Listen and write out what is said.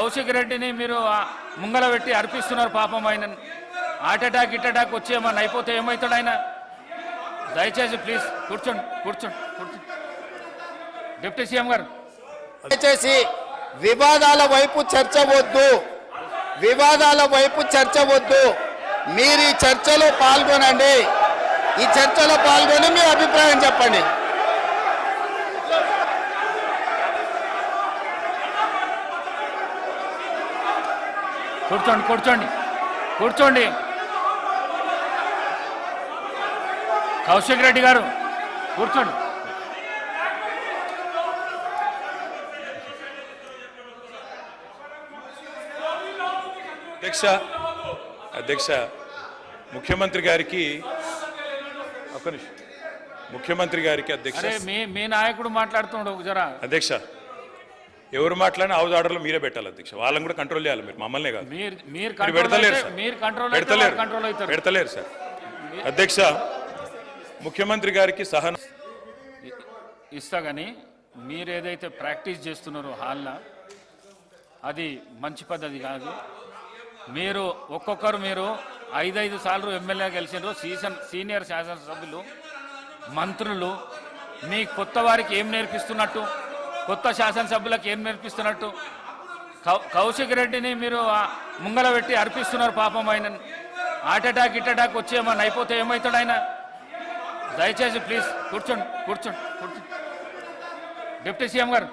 కౌశిక్ రెడ్డిని మీరు ముంగల పెట్టి అర్పిస్తున్నారు పాపం ఆయన. హార్ట్ అటాక్ ఇట్ అటాక్ వచ్చి ఏమన్నా అయిపోతే ఏమవుతాడు ఆయన? దయచేసి ప్లీజ్ కూర్చోండి కూర్చోండి కూర్చోండి. డిప్యూటీ సీఎం గారు. దయచేసి వివాదాల వైపు చర్చ వద్దు. వివాదాల వైపు చర్చ వద్దు. మీరు ఈ చర్చలో పాల్గొనండి. ఈ చర్చలో పాల్గొని మీ అభిప్రాయం చెప్పండి. కూర్చోండి కూర్చోండి. కూర్చోండి. కౌశిక్ రెడ్డి గారు కూర్చోండి. అధ్యక్ష అధ్యక్ష ముఖ్యమంత్రి గారికి ఒక్క నిమిషం. ముఖ్యమంత్రి గారికి అధ్యక్ష. మీ నాయకుడు మాట్లాడుతుండు జరా. అధ్యక్ష ఎవరు మాట్లాడినా హౌస్ ఆర్డర్లో మీరే పెట్టాలి అధ్యక్ష. వాళ్ళని కూడా కంట్రోల్ చేయాలి మీరు మమ్మల్నే కాదు. మీరు పెడతలేరు పెడతలేరు. పెడతలేరు సార్. అధ్యక్ష ముఖ్యమంత్రి గారికి సహన ఇస్తా కానీ మీరు ఏదైతే ప్రాక్టీస్ చేస్తున్నారో హాల్లో అది మంచి పద్ధతి కాదు. మీరు ఒక్కొక్కరు మీరు ఐదైదు సార్లు ఎమ్మెల్యే గెలిచినారు సీజన్ సీనియర్ శాసనసభ్యులు మంత్రులు మీ కొత్త వారికి ఏం నేర్పిస్తున్నట్టు? కొత్త శాసనసభ్యులకు ఏం నేర్పిస్తున్నట్టు? కౌ- కౌశిక్ రెడ్డిని మీరు ముంగల పెట్టి అర్పిస్తున్నారు పాపం ఆయన. హార్ట్ అటాక్ ఇట్ అటాక్ వచ్చి ఏమన్నా అయిపోతే ఏమవుతాడు ఆయన? దయచేసి ప్లీజ్ కూర్చోండి కూర్చోండి కూర్చోండి. డిప్యూటీ సీఎం గారు.